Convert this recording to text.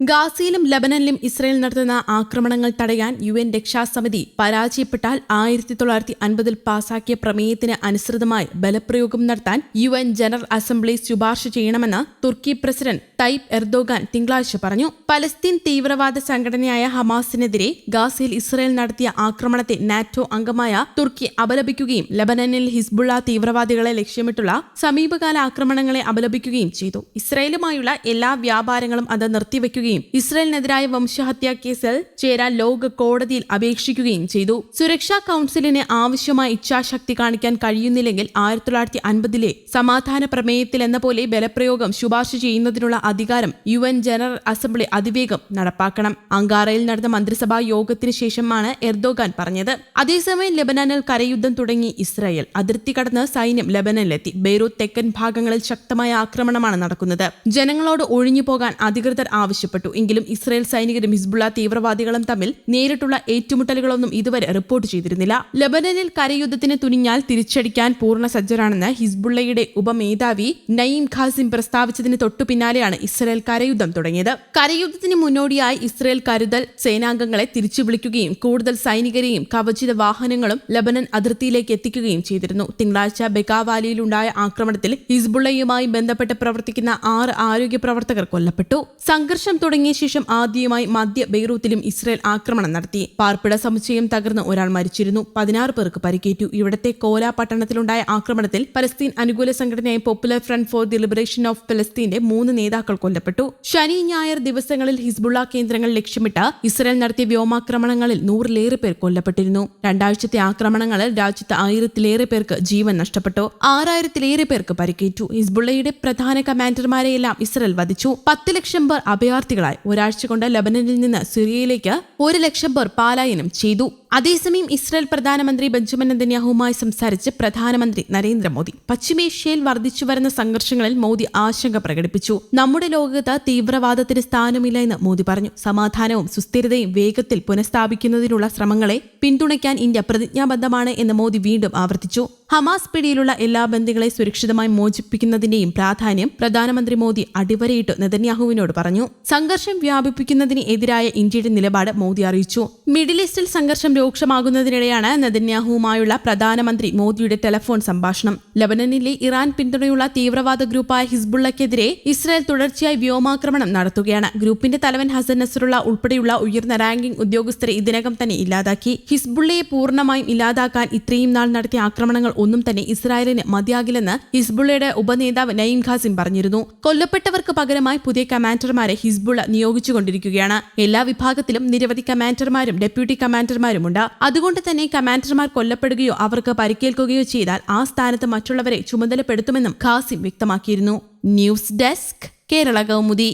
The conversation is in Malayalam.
ഗാസയിലും ലബനനിലും ഇസ്രയേൽ നടത്തുന്ന ആക്രമണങ്ങൾ തടയാൻ യു എൻ രക്ഷാസമിതി പരാജയപ്പെട്ടാൽ ആയിരത്തി തൊള്ളായിരത്തി അൻപതിൽ പാസാക്കിയ പ്രമേയത്തിന് അനുസൃതമായി ബലപ്രയോഗം നടത്താൻ യു എൻ ജനറൽ അസംബ്ലി ശുപാർശ ചെയ്യണമെന്ന് തുർക്കി പ്രസിഡന്റ് തയ്പ് എർദോഗാൻ തിങ്കളാഴ്ച പറഞ്ഞു. പലസ്തീൻ തീവ്രവാദ സംഘടനയായ ഹമാസിനെതിരെ ഗാസയിൽ ഇസ്രയേൽ നടത്തിയ ആക്രമണത്തെ നാറ്റോ അംഗമായ തുർക്കി അപലപിക്കുകയും ലബനനിൽ ഹിസ്ബുള്ള തീവ്രവാദികളെ ലക്ഷ്യമിട്ടുള്ള സമീപകാല ആക്രമണങ്ങളെ അപലപിക്കുകയും ചെയ്തു. ഇസ്രയേലുമായുള്ള എല്ലാ വ്യാപാരങ്ങളും അത് നിർത്തിവെക്കുകയും ഇസ്രയേലിനെതിരായ വംശഹത്യാ കേസിൽ ചേരാൻ ലോക കോടതിയിൽ അപേക്ഷിക്കുകയും ചെയ്തു. സുരക്ഷാ കൌൺസിലിന് ആവശ്യമായ ഇച്ഛാശക്തി കാണിക്കാൻ കഴിയുന്നില്ലെങ്കിൽ ആയിരത്തി തൊള്ളായിരത്തി അൻപതിലെ സമാധാന പ്രമേയത്തിൽ എന്ന പോലെ ബലപ്രയോഗം ശുപാർശ ചെയ്യുന്നതിനുള്ള അധികാരം യു എൻ ജനറൽ അസംബ്ലി അതിവേഗം നടപ്പാക്കണം. അങ്കാറയിൽ നടന്ന മന്ത്രിസഭാ യോഗത്തിന് ശേഷമാണ് എർദോഗാൻ പറഞ്ഞത്. അതേസമയം ലബനാനിൽ കരയുദ്ധം തുടങ്ങി ഇസ്രായേൽ. അതിർത്തി കടന്ന് സൈന്യം ലബനനിലെത്തി. ബെയ്റൂത്ത് തെക്കൻ ഭാഗങ്ങളിൽ ശക്തമായ ആക്രമണമാണ് നടക്കുന്നത്. ജനങ്ങളോട് ഒഴിഞ്ഞു പോകാൻ അധികൃതർ ആവശ്യപ്പെട്ടു. എങ്കിലും ഇസ്രായേൽ സൈനികരും ഹിസ്ബുള്ള തീവ്രവാദികളും തമ്മിൽ നേരിട്ടുള്ള ഏറ്റുമുട്ടലുകളൊന്നും ഇതുവരെ റിപ്പോർട്ട് ചെയ്തിരുന്നില്ല. ലബനനിൽ കരയുദ്ധത്തിന് തുനിഞ്ഞാൽ തിരിച്ചടിക്കാൻ പൂർണ സജ്ജരാണെന്ന് ഹിസ്ബുള്ളയുടെ ഉപമേധാവി നയീം ഖാസിം പ്രസ്താവിച്ചതിന് തൊട്ടു പിന്നാലെയാണ് ഇസ്രായേൽ കരയുദ്ധം തുടങ്ങിയത്. കരയുദ്ധത്തിന് മുന്നോടിയായി ഇസ്രായേൽ കരുതൽ സേനാംഗങ്ങളെ തിരിച്ചു വിളിക്കുകയും കൂടുതൽ സൈനികരെയും കവചിത വാഹനങ്ങളും ലബനൻ അതിർത്തിയിലേക്ക് എത്തിക്കുകയും ചെയ്തിരുന്നു. തിങ്കളാഴ്ച ബെക്കാവാലിയിലുണ്ടായ ആക്രമണത്തിൽ ഹിസ്ബുള്ളയുമായി ബന്ധപ്പെട്ട് പ്രവർത്തിക്കുന്ന ആറ് ആരോഗ്യ പ്രവർത്തകർ കൊല്ലപ്പെട്ടു. സംഘർഷം തുടങ്ങിയ ശേഷം ആദ്യമായി മധ്യ ബെയ്റൂത്തിലും ഇസ്രായേൽ ആക്രമണം നടത്തി. പാർപ്പിട സമുച്ചയം തകർന്ന് ഒരാൾ മരിച്ചിരുന്നു. പതിനാറ് പേർക്ക് പരിക്കേറ്റു. ഇവിടത്തെ കോല പട്ടണത്തിലുണ്ടായ ആക്രമണത്തിൽ പലസ്തീൻ അനുകൂല സംഘടനയായ popular front for the liberation of പലസ്തീന്റെ മൂന്ന് നേതാക്കൾ കൊല്ലപ്പെട്ടു. ശനി ഞായർ ദിവസങ്ങളിൽ ഹിസ്ബുള്ള കേന്ദ്രങ്ങൾ ലക്ഷ്യമിട്ട് ഇസ്രായേൽ നടത്തിയ വ്യോമാക്രമണങ്ങളിൽ നൂറിലേറെ പേർ കൊല്ലപ്പെട്ടിരുന്നു. രണ്ടാഴ്ചത്തെ ആക്രമണങ്ങളിൽ രാജ്യത്ത് ആയിരത്തിലേറെ പേർക്ക് ജീവൻ നഷ്ടപ്പെട്ടു. ആറായിരത്തിലേറെ പേർക്ക് പരിക്കേറ്റു. ഹിസ്ബുള്ളയുടെ പ്രധാന കമാൻഡർമാരെയെല്ലാം ഇസ്രായേൽ വധിച്ചു. പത്ത് ലക്ഷം പേർ ഒരാഴ്ച കൊണ്ട് ലബനനിൽ നിന്ന് സിറിയയിലേക്ക് ഒരു ലക്ഷം പേർ പാലായനം ചെയ്തു. അതേസമയം ഇസ്രായേൽ പ്രധാനമന്ത്രി ബെഞ്ചമിൻ നെതന്യാഹുമായി സംസാരിച്ച് പ്രധാനമന്ത്രി നരേന്ദ്രമോദി പശ്ചിമേഷ്യയിൽ വർദ്ധിച്ചുവരുന്ന സംഘർഷങ്ങളിൽ മോദി ആശങ്ക പ്രകടിപ്പിച്ചു. നമ്മുടെ ലോകത്ത് തീവ്രവാദത്തിന് സ്ഥാനമില്ല എന്ന് മോദി പറഞ്ഞു. സമാധാനവും സുസ്ഥിരതയും വേഗത്തിൽ പുനഃസ്ഥാപിക്കുന്നതിനുള്ള ശ്രമങ്ങളെ പിന്തുണയ്ക്കാൻ ഇന്ത്യ പ്രതിജ്ഞാബദ്ധമാണ് എന്ന് മോദി വീണ്ടും ആവർത്തിച്ചു. ഹമാസ് പിടിയിലുള്ള എല്ലാ ബന്ധികളെ സുരക്ഷിതമായി മോചിപ്പിക്കുന്നതിന്റെയും പ്രാധാന്യം പ്രധാനമന്ത്രി മോദി അടിവരയിട്ട് നെതന്യാഹുവിനോട് പറഞ്ഞു. സംഘർഷം വ്യാപിപ്പിക്കുന്നതിന് എതിരായ ഇന്ത്യയുടെ നിലപാട് മോദി അറിയിച്ചു. മിഡിൽ ഈസ്റ്റിൽ സംഘർഷം രൂക്ഷമാകുന്നതിനിടെയാണ് നെതന്യാഹുവുമായുള്ള പ്രധാനമന്ത്രി മോദിയുടെ ടെലഫോൺ സംഭാഷണം. ലബനനിലെ ഇറാൻ പിന്തുണയുള്ള തീവ്രവാദ ഗ്രൂപ്പായ ഹിസ്ബുള്ളക്കെതിരെ ഇസ്രായേൽ തുടർച്ചയായി വ്യോമാക്രമണം നടത്തുകയാണ്. ഗ്രൂപ്പിന്റെ തലവൻ ഹസൻ നസറുള്ള ഉൾപ്പെടെയുള്ള ഉയർന്ന റാങ്കിംഗ് ഉദ്യോഗസ്ഥരെ ഇതിനകം തന്നെ ഇല്ലാതാക്കി. ഹിസ്ബുള്ളയെ പൂർണമായും ഇല്ലാതാക്കാൻ ഇത്രയും നാൾ നടത്തിയ ആക്രമണങ്ങൾ ഒന്നും തന്നെ ഇസ്രായേലിന് മതിയാകില്ലെന്ന് ഹിസ്ബുള്ളയുടെ ഉപനേതാവ് നയിം ഖാസിം പറഞ്ഞിരുന്നു. കൊല്ലപ്പെട്ടവർക്ക് പകരമായി പുതിയ കമാൻഡർമാരെ ഹിസ്ബുള്ള നിയോഗിച്ചുകൊണ്ടിരിക്കുകയാണ്. എല്ലാ വിഭാഗത്തിലും നിരവധി കമാൻഡർമാരും ഡെപ്യൂട്ടി കമാൻഡർമാരുമുണ്ട് അതുകൊണ്ട് തന്നെ കമാൻഡർമാർ കൊല്ലപ്പെടുകയോ അവർക്ക് പരിക്കേൽക്കുകയോ ചെയ്താൽ ആ സ്ഥാനത്ത് മറ്റുള്ളവരെ ചുമതലപ്പെടുത്തുമെന്നും ഖാസിം വ്യക്തമാക്കിയിരുന്നു. News desk Kerala Kaumudi.